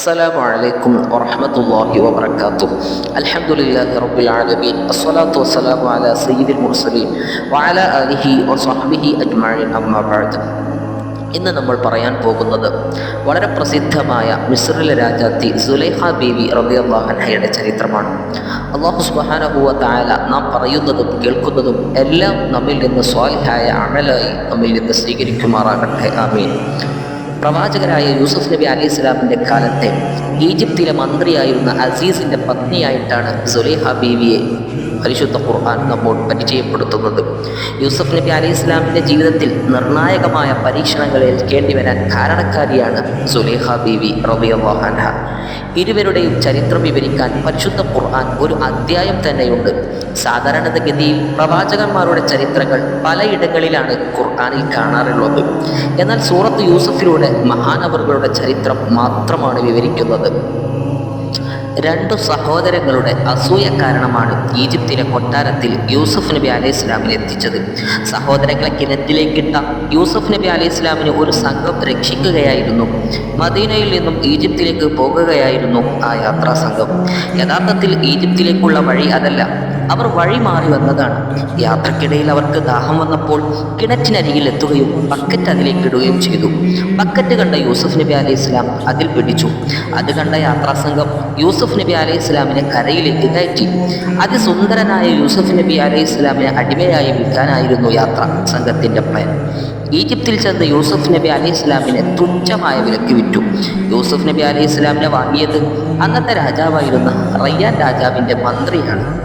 السلام عليكم ورحمة الله وبركاته الحمد لله رب العالمين الصلاة والسلام على سيد المرسلين وعلى آله وصحبه أجمعين أما بعد ഇന്ന് നമ്മൾ പറയാൻ പോകുന്നത് വളരെ പ്രസിദ്ധമായ മിസ്രിലെ രാജാത്തി സുലൈഹ ബീവി റബിഅള്ളാഹൻഹയുടെ ചരിത്രമാണ് അള്ളാഹു സുബാനഹുവ തായാല നാം പറയുന്നതും കേൾക്കുന്നതും എല്ലാം നമ്മിൽ നിന്ന് സ്വാലിഹായ അമലായി നമ്മിൽ നിന്ന് സ്വീകരിക്കുമാറാകട്ടെ ആമീൻ പ്രവാചകരായ യൂസുഫ് നബി അലി ഇസ്ലാമിന്റെ കാലത്തെ ഈജിപ്തിലെ മന്ത്രിയായിരുന്ന അസീസിന്റെ പത്നിയായിട്ടാണ് സുലൈഹ ബീവിയെ പരിശുദ്ധ ഖുർആൻ നമ്മോട് പരിചയപ്പെടുത്തുന്നത്. യൂസഫ് നബി അലി ഇസ്ലാമിന്റെ ജീവിതത്തിൽ നിർണായകമായ പരീക്ഷണങ്ങൾ ഏൽക്കേണ്ടി വരാൻ കാരണക്കാരിയാണ് സുലേഹ ബീവി റബിയല്ലാഹാൻഹ ഇരുവരുടെയും ചരിത്രം വിവരിക്കാൻ പരിശുദ്ധ ഖുർആൻ ഒരു അധ്യായം തന്നെയുണ്ട്. സാധാരണഗതിയിൽ പ്രവാചകന്മാരുടെ ചരിത്രങ്ങൾ പലയിടങ്ങളിലാണ് ഖുർആാനിൽ കാണാറുള്ളത്. എന്നാൽ സൂറത്ത് യൂസഫിലൂടെ മഹാനവറുകളുടെ ചരിത്രം മാത്രമാണ് വിവരിക്കുന്നത്. രണ്ടു സഹോദരങ്ങളുടെ അസൂയ കാരണമാണ് ഈജിപ്തിലെ കൊട്ടാരത്തിൽ യൂസഫ് നബി അലൈഹി ഇസ്ലാമിനെ എത്തിച്ചത്. സഹോദരങ്ങളെ കിണറ്റിലേക്കിട്ട യൂസഫ് നബി അലൈഹി ഇസ്ലാമിനെ ഒരു സംഘം രക്ഷിക്കുകയായിരുന്നു. മദീനയിൽ നിന്നും ഈജിപ്തിലേക്ക് പോകുകയായിരുന്നു ആ യാത്രാ സംഘം. യഥാർത്ഥത്തിൽ ഈജിപ്തിലേക്കുള്ള വഴി അതല്ല. അവർ വഴി മാറി വന്നതാണ്. യാത്രക്കിടയിൽ അവർക്ക് ദാഹം വന്നപ്പോൾ കിണറ്റിനരികിൽ എത്തുകയും ബക്കറ്റ് അതിലേക്ക് ഇടുകയും ചെയ്തു. ബക്കറ്റ് കണ്ട യൂസഫ് നബി അലൈഹി ഇസ്ലാം അതിൽ പിടിച്ചു. അത് കണ്ട യാത്രാസംഘം യൂസഫ് നബി അലൈഹി ഇസ്ലാമിനെ കരയിലേക്ക് കയറ്റി. അതിസുന്ദരനായ യൂസഫ് നബി അലൈഹി ഇസ്ലാമിനെ അടിമയായി വിൽക്കാനായിരുന്നു യാത്ര സംഘത്തിന്റെ പ്ലാൻ. ഈജിപ്തിൽ ചെന്ന് യൂസഫ് നബി അലൈഹി ഇസ്ലാമിനെ തുച്ഛമായ വിലക്ക് വിറ്റു. യൂസഫ് നബി അലൈഹി ഇസ്ലാമിനെ വാങ്ങിയത് അന്നത്തെ രാജാവായിരുന്ന റയ്യാൻ രാജാവിന്റെ മന്ത്രിയാണ്.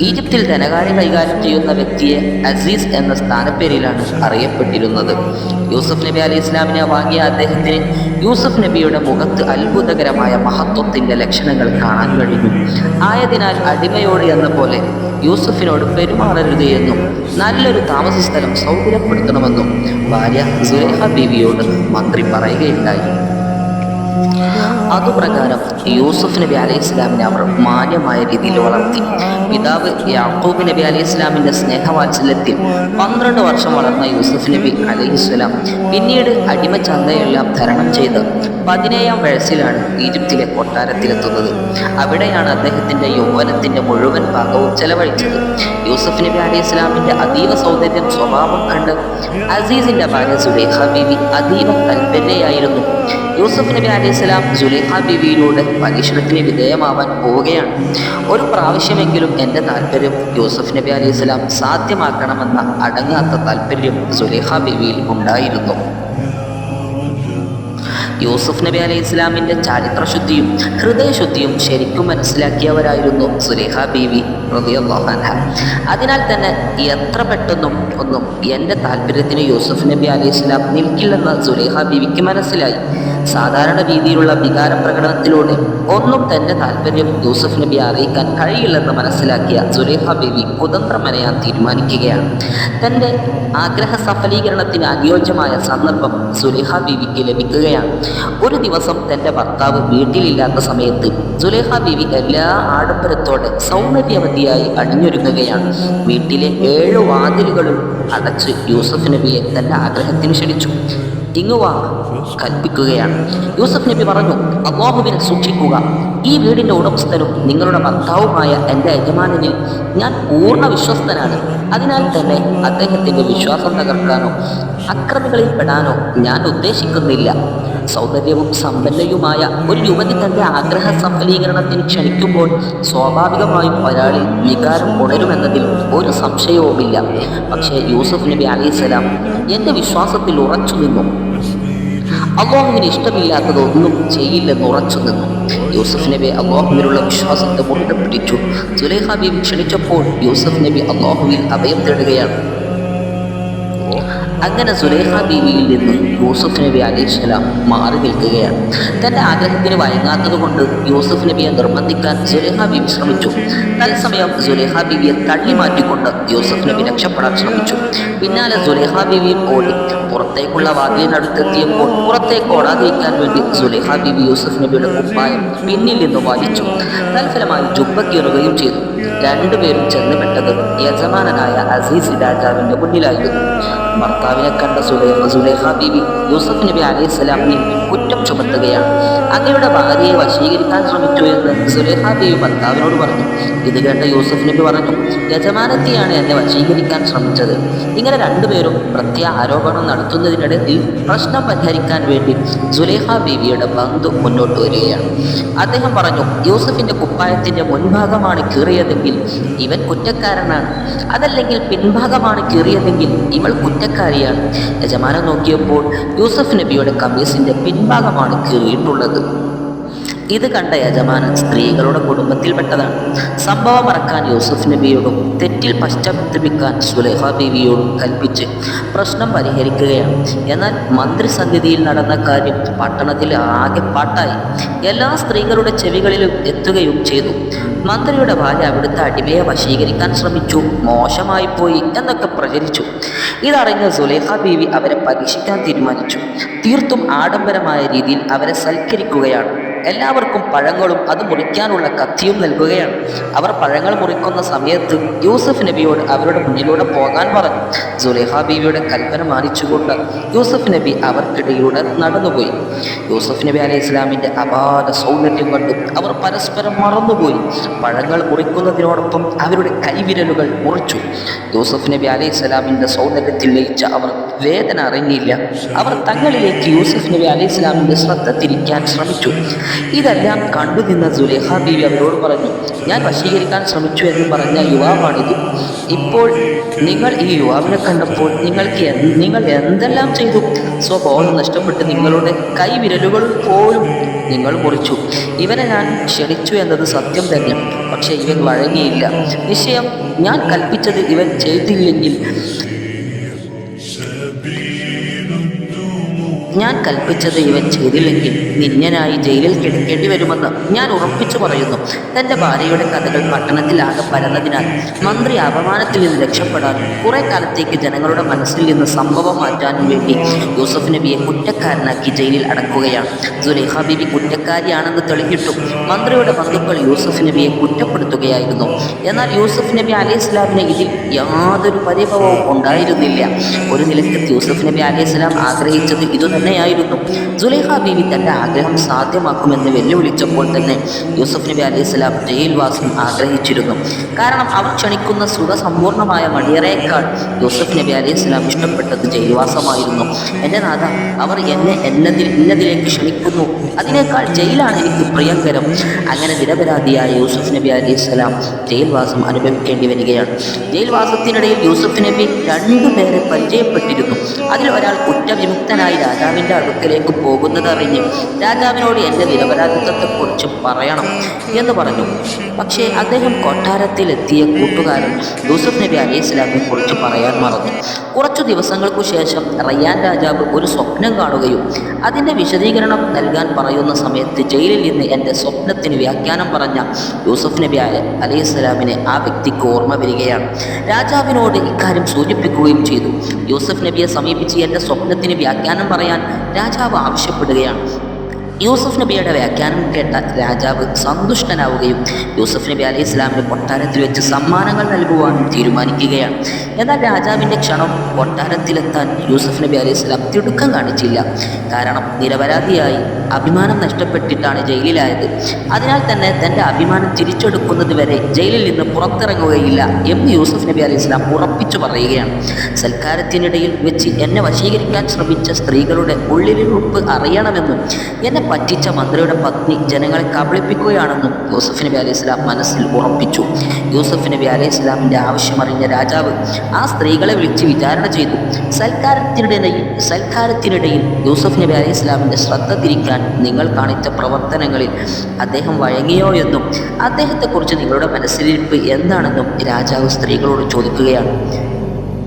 ഈജിപ്തിൽ ധനകാര്യം കൈകാര്യം ചെയ്യുന്ന വ്യക്തിയെ അസീസ് എന്ന സ്ഥാനപ്പേരിലാണ് അറിയപ്പെട്ടിരുന്നത്. യൂസഫ് നബി അലി ഇസ്ലാമിനെ വാങ്ങിയ അദ്ദേഹത്തിന് യൂസഫ് നബിയുടെ മുഖത്ത് അത്ഭുതകരമായ മഹത്വത്തിന്റെ ലക്ഷണങ്ങൾ കാണാൻ കഴിഞ്ഞു. ആയതിനാൽ അടിമയോട് എന്ന പോലെ യൂസഫിനോട് പെരുമാറരുത് എന്നും നല്ലൊരു താമസ സ്ഥലം സൗകര്യപ്പെടുത്തണമെന്നും ഭാര്യ സുലേഹ ബീവിയോട് മന്ത്രി പറയുകയുണ്ടായി. അതുപ്രകാരം യൂസുഫ് നബി അലൈഹി ഇസ്ലാമിനെ അവർ മാന്യമായ രീതിയിൽ വളർത്തി. പിതാവ് യാക്കൂബ് നബി അലൈഹി ഇസ്ലാമിന്റെ സ്നേഹവാത്സല്യത്തിൽ പന്ത്രണ്ട് വർഷം വളർന്ന യൂസുഫ് നബി അലൈഹി ഇസ്ലാം പിന്നീട് അടിമ ചന്തയെല്ലാം ധരണം ചെയ്ത് പതിനേഴാം വയസ്സിലാണ് ഈജിപ്തിലെ കൊട്ടാരത്തിലെത്തുന്നത്. അവിടെയാണ് അദ്ദേഹത്തിന്റെ യൗവനത്തിന്റെ മുഴുവൻ ഭാഗവും ചെലവഴിച്ചത്. യൂസഫ് നബി അലൈഹി ഇസ്ലാമിന്റെ അതീവ സൗന്ദര്യം സ്വഭാവം കണ്ട് അസീസിന്റെ ഭാര്യ സുലേഖ ബീവി അതീവ തൽപര്യയായിരുന്നു യൂസഫ് നബി അലൈഹി സ്വലാം സുലേഖ ബിവിയിലൂടെ പരീക്ഷണത്തിന് വിധേയമാവാൻ പോവുകയാണ്. ഒരു പ്രാവശ്യമെങ്കിലും എന്റെ താല്പര്യം യൂസഫ് നബി അലൈഹി സ്വലാം സാധ്യമാക്കണമെന്ന അടങ്ങാത്ത താല്പര്യം സുലേഖ ബിവിയിൽ ഉണ്ടായിരുന്നു. യൂസുഫ് നബി അലൈഹി ഇസ്ലാമിന്റെ ചാരിത്രശുദ്ധിയും ഹൃദയശുദ്ധിയും ശരിക്കും മനസ്സിലാക്കിയവരായിരുന്നു സുലേഖ ബീവി റബിയുള്ളാഹൻഹ അതിനാൽ തന്നെ എത്ര പെട്ടെന്നും ഒന്നും എന്റെ താല്പര്യത്തിന് യൂസുഫ് നബി അലൈഹി ഇസ്ലാം നിൽക്കില്ലെന്ന് സുലേഖ ബീവിക്ക് മനസ്സിലായി. സാധാരണ രീതിയിലുള്ള വികാര പ്രകടനത്തിലൂടെ ഒന്നും തന്റെ താല്പര്യം യൂസഫ് നബി അറിയിക്കാൻ കഴിയില്ലെന്ന് മനസ്സിലാക്കിയ സുലേഹ ബേബി കുതന്ത്ര തീരുമാനിക്കുകയാണ്. തന്റെ ആഗ്രഹ സഫലീകരണത്തിന് അനുയോജ്യമായ സന്ദർഭം സുലേഹ ബീവിക്ക് ലഭിക്കുകയാണ്. ഒരു ദിവസം തന്റെ ഭർത്താവ് വീട്ടിലില്ലാത്ത സമയത്ത് സുലേഹ ബീവി എല്ലാ ആഡംബരത്തോടെ സൗന്ദര്യവതിയായി അണിഞ്ഞൊരുങ്ങുകയാണ്. വീട്ടിലെ ഏഴ് വാതിലുകളും അടച്ച് യൂസഫ് നബിയെ തന്റെ ആഗ്രഹത്തിന് ക്ഷണിച്ചു. ഇങ്ങുവാ കൽപ്പിക്കുകയാണ്. യൂസഫ് നബി പറഞ്ഞു അള്ളാഹുവിനെ സൂക്ഷിക്കുക. ഈ വീടിന്റെ ഉടമസ്ഥനും നിങ്ങളുടെ ഭർത്താവുമായ എന്റെ യജമാനനിൽ ഞാൻ പൂർണ വിശ്വസ്തനാണ്. അതിനാൽ തന്നെ അദ്ദേഹത്തിന്റെ വിശ്വാസം തകർക്കാനോ അക്രമികളിൽ പെടാനോ ഞാൻ ഉദ്ദേശിക്കുന്നില്ല. സൗന്ദര്യവും സമ്പന്നയുമായ ഒരു യുവതി തന്റെ ആഗ്രഹ സഫലീകരണത്തിന് ക്ഷണിക്കുമ്പോൾ സ്വാഭാവികമായും ഒരാളിൽ വികാരം ഉണരുമെന്നതിൽ ഒരു സംശയവുമില്ല. പക്ഷേ യൂസഫ് നബി അലൈഹിസ്സലാം എന്റെ വിശ്വാസത്തിൽ ഉറച്ചു നിന്നു അള്ളാഹുവിന് ഇഷ്ടമില്ലാത്തത് ഒന്നും ചെയ്യില്ലെന്ന് ഉറച്ചു നിന്നു. യൂസഫ് നബി അള്ളാഹുവിനുള്ള വിശ്വാസത്തെ മുറുകെ പിടിച്ചു. സുലേഹ ബീവി ക്ഷണിച്ചപ്പോൾ യൂസഫ് നബി അള്ളാഹുവിൽ അഭയം തേടുകയാണ്. അങ്ങനെ സുലേഹ ബീവിയിൽ നിന്ന് യൂസഫ് നബി അലൈഹിസ്സലാം മാറി നിൽക്കുകയാണ്. തന്റെ ആഗ്രഹത്തിന് വഴങ്ങാത്തത് കൊണ്ട് യൂസഫ് നബിയെ നിർബന്ധിക്കാൻ സുലേഹ ബീവി ശ്രമിച്ചു തത്സമയം സുലേഹ ബീവിയെ തള്ളി മാറ്റിക്കൊണ്ട് യൂസഫ് നബി രക്ഷപ്പെടാൻ ശ്രമിച്ചു. പിന്നാലെ സുലേഹ ബീവിയും ഓടി പുറത്തേക്കുള്ള വാതിലിനടുത്തെത്തിയപ്പോൾ പുറത്തേക്ക് ഓടാതിരിക്കാൻ വേണ്ടി സുലേഖ ബിബി യൂസഫ് നബിയുടെ കുപ്പായം പിന്നിൽ നിന്ന് വലിച്ചു തൽഫലമായി ജുബക്കീറുകയും ചെയ്തു. രണ്ടുപേരും ചെന്ന് പെട്ടത് യജമാനനായ അസീസ് രാജാവിന്റെ മുന്നിലായിരുന്നു. ഭർത്താവിനെ കണ്ട സുലൈഹ സുലേഖ ബീവി യൂസഫ് നബി അലൈഹി സ്വലാമിനെ കുറ്റം ചുമത്തുകയാണ്. അങ്ങയുടെ ഭാര്യയെ വശീകരിക്കാൻ ശ്രമിച്ചു എന്ന് സുലേഖ ബീവി ഭർത്താവിനോട് പറഞ്ഞു. ഇത് കേട്ട യൂസഫ് നബി പറഞ്ഞു യജമാനത്തെയാണ് എന്നെ വശീകരിക്കാൻ ശ്രമിച്ചത്. ഇങ്ങനെ രണ്ടുപേരും പ്രത്യ ആരോപണം നടത്തുന്നതിനിടയിൽ പ്രശ്നം പരിഹരിക്കാൻ വേണ്ടി സുലേഹ ബീവിയുടെ ബന്ധു മുന്നോട്ട് വരികയാണ്. അദ്ദേഹം പറഞ്ഞു യൂസഫിന്റെ കുപ്പായത്തിന്റെ മുൻഭാഗമാണ് കീറിയതെങ്കിൽ ഇവൻ കുറ്റക്കാരനാണ്. അതല്ലെങ്കിൽ പിൻഭാഗമാണ് കീറിയതെങ്കിൽ ഇവൾ കുറ്റക്കാരിയാണ്. യജമാനൻ നോക്കിയപ്പോൾ യൂസഫ് നബിയുടെ കമീസിന്റെ പിൻഭാഗമാണ് കീറിയിട്ടുള്ളത്. ഇത് കണ്ട യജമാനൻ സ്ത്രീകളുടെ കുടുംബത്തിൽപ്പെട്ടതാണ്. സംഭവം മറക്കാൻ യൂസുഫ് നബിയോടും തെറ്റിൽ പശ്ചാത്തപിക്കാൻ സുലേഹ ബീവിയോടും കൽപ്പിച്ച് പ്രശ്നം പരിഹരിക്കുകയാണ്. എന്നാൽ മന്ത്രിസന്നിധിയിൽ നടന്ന കാര്യം പട്ടണത്തിൽ ആകെ പാട്ടായി. എല്ലാ സ്ത്രീകളുടെ ചെവികളിലും എത്തുകയും ചെയ്തു. മന്ത്രിയുടെ ഭാര്യ അവിടുത്തെ അടിമയെ വശീകരിക്കാൻ ശ്രമിച്ചു. മോശമായി പോയി എന്നൊക്കെ പ്രചരിച്ചു. ഇതറിഞ്ഞ സുലേഖ ബീവി അവരെ പരീക്ഷിക്കാൻ തീരുമാനിച്ചു. തീർത്തും ആഡംബരമായ രീതിയിൽ അവരെ സൽക്കരിക്കുകയാണ്. എല്ലാവർക്കും പഴങ്ങളും അത് മുറിക്കാനുള്ള കത്തിയും നൽകുകയാണ്. അവർ പഴങ്ങൾ മുറിക്കുന്ന സമയത്ത് യൂസഫ് നബിയോട് അവരുടെ മുന്നിലൂടെ പോകാൻ പറഞ്ഞു. സുലേഹ ബീവിയുടെ കൽപ്പന മാനിച്ചുകൊണ്ട് യൂസഫ് നബി അവർക്കിടയിലൂടെ നടന്നുപോയി. യൂസഫ് നബി അലൈഹി ഇസ്ലാമിന്റെ അപാര സൗന്ദര്യം കണ്ട് അവർ പരസ്പരം മറന്നുപോയി. പഴങ്ങൾ മുറിക്കുന്നതിനോടൊപ്പം അവരുടെ കൈവിരലുകൾ മുറിച്ചു. യൂസഫ് നബി അലൈഹി ഇസ്ലാമിന്റെ സൗന്ദര്യത്തിൽ ലയിച്ച അവർ വേദന അറിഞ്ഞില്ല. അവർ തങ്ങളിലേക്ക് യൂസഫ് നബി അലൈഹി ഇസ്ലാമിന്റെ ശ്രദ്ധ തിരിക്കാൻ ശ്രമിച്ചു. ഇതെല്ലാം കണ്ടു നിന്ന സുലേഖ ബീവി അവരോട് പറഞ്ഞു ഞാൻ വശീകരിക്കാൻ ശ്രമിച്ചു എന്ന് പറഞ്ഞ യുവാവാണിത്. ഇപ്പോൾ നിങ്ങൾ ഈ യുവാവിനെ കണ്ടപ്പോൾ നിങ്ങൾക്ക് നിങ്ങൾ എന്തെല്ലാം ചെയ്തു? സ്വബോധം നഷ്ടപ്പെട്ട് നിങ്ങളുടെ കൈവിരലുകൾ പോലും നിങ്ങൾ മുറിച്ചു. ഇവനെ ഞാൻ ക്ഷണിച്ചു എന്നത് സത്യം തന്നെ പക്ഷേ ഇവൻ വഴങ്ങിയില്ല. നിശ്ചയം ഞാൻ കൽപ്പിച്ചത് ഇവൻ ചെയ്തില്ലെങ്കിൽ ഞാൻ കൽപ്പിച്ചത് ഇവൻ ചെയ്തില്ലെങ്കിൽ നിന്യനായി ജയിലിൽ കിടക്കേണ്ടി വരുമെന്ന് ഞാൻ ഉറപ്പിച്ചു പറയുന്നു. തന്റെ ഭാര്യയുടെ കഥകൾ പട്ടണത്തിലാകെ പരന്നതിനാൽ മന്ത്രി അപമാനത്തിൽ നിന്ന് രക്ഷപ്പെടാനും കുറെ കാലത്തേക്ക് ജനങ്ങളുടെ മനസ്സിൽ നിന്ന് സംഭവം മാറ്റാനും വേണ്ടി യൂസഫ് നബിയെ കുറ്റക്കാരനാക്കി ജയിലിൽ അടക്കുകയാണ്. സുലേഹ ബിബി കുറ്റക്കാരിയാണെന്ന് തെളിഞ്ഞിട്ടും മന്ത്രിയുടെ ബന്ധുക്കൾ യൂസഫ് നബിയെ കുറ്റപ്പെടുത്തുകയായിരുന്നു എന്നാൽ യൂസഫ് നബി അലൈഹി ഇസ്ലാമിന് ഇതിൽ യാതൊരു പരിഭവവും ഉണ്ടായിരുന്നില്ല. ഒരു നിലയ്ക്ക് യൂസഫ് നബി അലൈഹി ഇസ്ലാം ആഗ്രഹിച്ചത് ഇതുതന്നെയായിരുന്നു തന്നെയായിരുന്നു. സുലൈഖ ബീവി തന്റെ ആഗ്രഹം സാധ്യമാക്കുമെന്ന് വെല്ലുവിളിച്ചപ്പോൾ തന്നെ യൂസഫ് നബി അലൈഹി ഇസ്ലാം ജയിൽവാസം ആഗ്രഹിച്ചിരുന്നു. കാരണം അവർ ക്ഷണിക്കുന്ന സുഖസമ്പൂർണമായ മണിയറേക്കാൾ യൂസഫ് നബി അലൈഹി ഇസ്ലാം ഇഷ്ടപ്പെട്ടത് ജയിൽവാസമായിരുന്നു. എന്റെ നാഥ അവർ എന്നെ എന്നതിൽ ഇന്നതിലേക്ക് ക്ഷണിക്കുന്നു. അതിനേക്കാൾ ജയിലാണ് എനിക്ക് പ്രിയങ്കരം. അങ്ങനെ നിരപരാധിയായ യൂസഫ് നബി അലൈഹി സ്വലാം ജയിൽവാസം അനുഭവിക്കേണ്ടി വരികയാണ്. ജയിൽവാസത്തിനിടയിൽ യൂസഫ് നബി രണ്ടുപേരെ പരിചയപ്പെട്ടിരുന്നു. അതിൽ ഒരാൾ കുറ്റവിമുക്തനായി രാജാവിന്റെ അടുക്കലേക്ക് പോകുന്നതറിഞ്ഞ് രാജാവിനോട് എന്റെ നിരപരാധിത്വത്തെക്കുറിച്ച് പറയണം എന്ന് പറഞ്ഞു. പക്ഷേ അദ്ദേഹം കൊട്ടാരത്തിലെത്തിയ കൂട്ടുകാരൻ യൂസഫ് നബി അലൈഹി ഇസ്ലാമിനെ കുറിച്ച് പറയാൻ മറന്നു. കുറച്ചു ദിവസങ്ങൾക്കു ശേഷം റയ്യാൻ രാജാവ് ഒരു സ്വപ്നം കാണുകയും അതിന്റെ വിശദീകരണം നൽകാൻ പറയുന്ന സമയത്ത് ജയിലിൽ നിന്ന് എന്റെ സ്വപ്നത്തിന് വ്യാഖ്യാനം പറഞ്ഞ യൂസഫ് നബി അലൈഹി സ്വലാമിനെ ആ വ്യക്തിക്ക് ഓർമ്മ വരികയാണ്. രാജാവിനോട് ഇക്കാര്യം സൂചിപ്പിക്കുകയും ചെയ്തു. യൂസഫ് നബിയെ സമീപിച്ച് എന്റെ സ്വപ്നത്തിന് വ്യാഖ്യാനം പറയാൻ രാജാവ് ആവശ്യപ്പെടുകയാണ്. യൂസഫ് നബിയുടെ വ്യാഖ്യാനം കേട്ട രാജാവ് സന്തുഷ്ടനാവുകയും യൂസഫ് നബി അലൈഹി ഇസ്ലാമിന് കൊട്ടാരത്തിൽ വെച്ച് സമ്മാനങ്ങൾ നൽകുവാനും തീരുമാനിക്കുകയാണ്. എന്നാൽ രാജാവിന്റെ ക്ഷണം കൊട്ടാരത്തിലെത്താൻ യൂസഫ് നബി അലൈഹി ഇസ്ലാം തിടുക്കം കാണിച്ചില്ല. കാരണം നിരപരാധിയായി. അഭിമാനം നഷ്ടപ്പെട്ടിട്ടാണ് ജയിലിലായത്. അതിനാൽ തന്നെ തന്റെ അഭിമാനം തിരിച്ചെടുക്കുന്നത് വരെ ജയിലിൽ നിന്ന് പുറത്തിറങ്ങുകയില്ല എന്ന് യൂസഫ് നബി അലൈഹി ഇസ്ലാം ഉറപ്പിച്ചു പറയുകയാണ്. സൽക്കാരത്തിനിടയിൽ വെച്ച് എന്നെ വശീകരിക്കാൻ ശ്രമിച്ച സ്ത്രീകളുടെ ഉള്ളിലിരുപ്പ് അറിയണമെന്നും എന്നെ പറ്റിച്ച മന്ത്രിയുടെ പത്നി ജനങ്ങളെ കബളിപ്പിക്കുകയാണെന്നും യൂസഫ് നബി അലൈഹി ഇസ്ലാം മനസ്സിൽ ഉറപ്പിച്ചു. യൂസഫ് നബി അലൈഹി ഇസ്ലാമിന്റെ ആവശ്യമറിഞ്ഞ രാജാവ് ആ സ്ത്രീകളെ വിളിച്ച് വിചാരണ ചെയ്തു. സൽക്കാരത്തിനിടയിൽ സൽക്കാരത്തിനിടയിൽ യൂസഫ് നബി അലൈഹി ഇസ്ലാമിന്റെ ശ്രദ്ധ തിരിക്കാൻ നിങ്ങൾ കാണിച്ച പ്രവർത്തനങ്ങളിൽ അദ്ദേഹം വഴങ്ങിയോ എന്നും അദ്ദേഹത്തെക്കുറിച്ച് നിങ്ങളുടെ മനസ്സിലിരിപ്പ് എന്താണെന്നും രാജാവ് സ്ത്രീകളോട് ചോദിക്കുകയാണ്.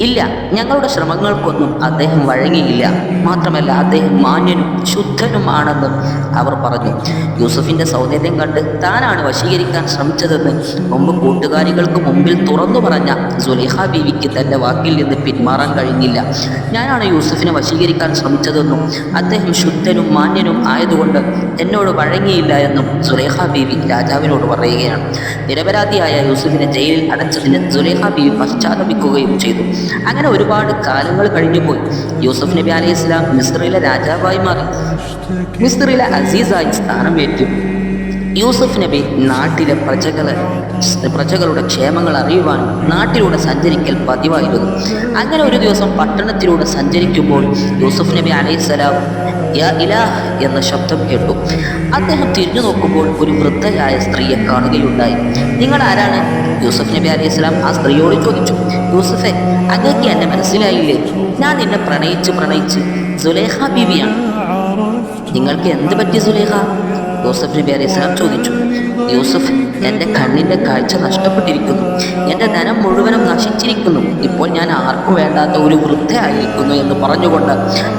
ഇല്ല ഞങ്ങളുടെ ശ്രമങ്ങൾക്കൊന്നും അദ്ദേഹം വഴങ്ങിയില്ല. മാത്രമല്ല അദ്ദേഹം മാന്യനും ശുദ്ധനുമാണെന്നും അവർ പറഞ്ഞു. യൂസഫിന്റെ സൗന്ദര്യം കണ്ട് താനാണ് വശീകരിക്കാൻ ശ്രമിച്ചതെന്ന് മുമ്പ് കൂട്ടുകാരികൾക്ക് മുമ്പിൽ തുറന്നു പറഞ്ഞ സുലേഹ ബീവിക്ക് തന്റെ വാക്കിൽ നിന്ന് പിന്മാറാൻ കഴിഞ്ഞില്ല. ഞാനാണ് യൂസഫിനെ വശീകരിക്കാൻ ശ്രമിച്ചതെന്നും അദ്ദേഹം ശുദ്ധനും മാന്യനും ആയതുകൊണ്ട് എന്നോട് വഴങ്ങിയില്ല എന്നും സുലേഹ ബീവി രാജാവിനോട് പറയുകയാണ്. നിരപരാധിയായ യൂസഫിനെ ജയിലിൽ അടച്ചതിന് സുലേഹ ബീവി പശ്ചാത്തപിക്കുകയും ചെയ്തു. അങ്ങനെ ഒരുപാട് കാലങ്ങൾ കഴിഞ്ഞുപോയി യൂസഫ് നബി അലൈഹി ഇസ്ലാം മിസ്റിലെ രാജാവായി മാറി. മിസ്റിലെ അസീസായി സ്ഥാനമേറ്റു യൂസഫ് നബി നാട്ടിലെ പ്രജകളെ പ്രജകളുടെ ക്ഷേമങ്ങൾ അറിയുവാൻ നാട്ടിലൂടെ സഞ്ചരിക്കൽ പതിവായിരുന്നു. അങ്ങനെ ഒരു ദിവസം പട്ടണത്തിലൂടെ സഞ്ചരിക്കുമ്പോൾ യൂസഫ് നബി അലൈഹിസ്സലാം യാ ഇലാഹ് എന്ന ശബ്ദം കേട്ടു. അദ്ദേഹം തിരിഞ്ഞു നോക്കുമ്പോൾ ഒരു വൃദ്ധയായ സ്ത്രീയെ കാണുകയുണ്ടായി. നിങ്ങൾ ആരാണ്? യൂസഫ് നബി അലൈഹി സ്വലാം ആ സ്ത്രീയോട് ചോദിച്ചു. യൂസഫെ അങ്ങേക്ക് എന്നെ മനസ്സിലായില്ലേ? ഞാൻ നിന്നെ പ്രണയിച്ച് പ്രണയിച്ച് സുലേഖ ബീവിയാണ്. നിങ്ങൾക്ക് എന്ത് പറ്റി സുലേഖ യൂസഫ് നബി അലൈഹി സ്വലാം ചോദിച്ചു. യൂസഫ് എന്റെ കണ്ണിന്റെ കാഴ്ച നഷ്ടപ്പെട്ടിരിക്കുന്നു. എന്റെ ധനം മുഴുവനും നശിച്ചിരിക്കുന്നു. ഇപ്പോൾ ഞാൻ ആർക്കും വേണ്ടാത്ത ഒരു വൃദ്ധയായിരിക്കുന്നു എന്ന് പറഞ്ഞുകൊണ്ട്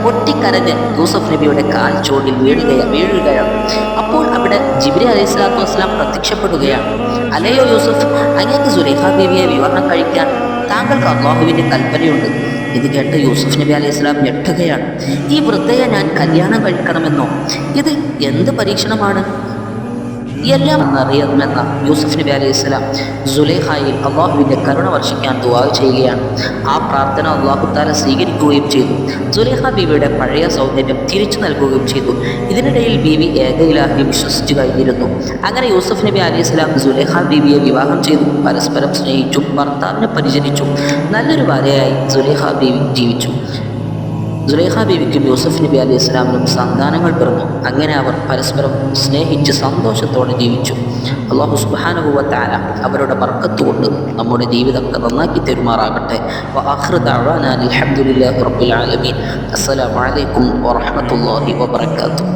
പൊട്ടിക്കരഞ്ഞ് യൂസഫ് നബിയുടെ കാൽ ചോടിൽ വീഴുകയാണ് വീഴുകയാണ്. അപ്പോൾ അവിടെ ജിബ്രി അലൈഹി സ്വലാത്തു വസ്സലാം പ്രത്യക്ഷപ്പെടുകയാണ്. അലയോ യൂസഫ് അങ്ങേക്ക് സുലേഖ ബീവിയെ വിവരണം കഴിക്കാൻ താങ്കൾക്ക് അള്ളാഹുവിന്റെ കൽപ്പനയുണ്ട്. ഇത് കേട്ട് യൂസുഫ് നബി അലൈഹി സ്വലാം ഞെട്ടുകയാണ്. ഈ വൃദ്ധയെ ഞാൻ കല്യാണം കഴിക്കണമെന്നോ? ഇത് എന്ത് പരീക്ഷണമാണ്? എല്ലാം അറിയുമെന്ന യൂസഫ് നബി അലൈഹി സ്വലാം സുലേഖായിൽ അള്ളാഹുവിന്റെ കരുണ വർഷിക്കാൻ ദുവാ ചെയ്യുകയാണ്. ആ പ്രാർത്ഥന അള്ളാഹു താല സ്വീകരിക്കുകയും ചെയ്തു. സുലൈഹ ബീവിയുടെ പഴയ സൗന്ദര്യം തിരിച്ചു നൽകുകയും ചെയ്തു. ഇതിനിടയിൽ ബീവി ഏകയിലാഹി വിശ്വസിച്ചു കഴിഞ്ഞിരുന്നു. അങ്ങനെ യൂസഫ് നബി അലൈഹി സ്വലാം സുലൈഹ ബീവിയെ വിവാഹം ചെയ്തു. പരസ്പരം സ്നേഹിച്ചു ഭർത്താവിനെ പരിചരിച്ചു. നല്ലൊരു ഭാര്യയായി സുലൈഹ ബീവി ജീവിച്ചു. സുലൈഖ ബീവിക്കും യൂസഫ് നബി അലി ഇസ്ലാമിനും സന്താനങ്ങൾ പിറന്നു. അങ്ങനെ അവർ പരസ്പരം സ്നേഹിച്ച് സന്തോഷത്തോടെ ജീവിച്ചു. അള്ളാഹു സുബാനുഭവത്താല അവരുടെ വർക്കത്തുകൊണ്ട് നമ്മുടെ ജീവിതമൊക്കെ നന്നാക്കി തെരുമാറാകട്ടെ. അലഹമുല്ലാ റബ്ബുൽ ആലമീൻ. അസ്സലാമു അലൈക്കും വറഹ്മത്തുള്ളാഹി വബറകാതുഹു.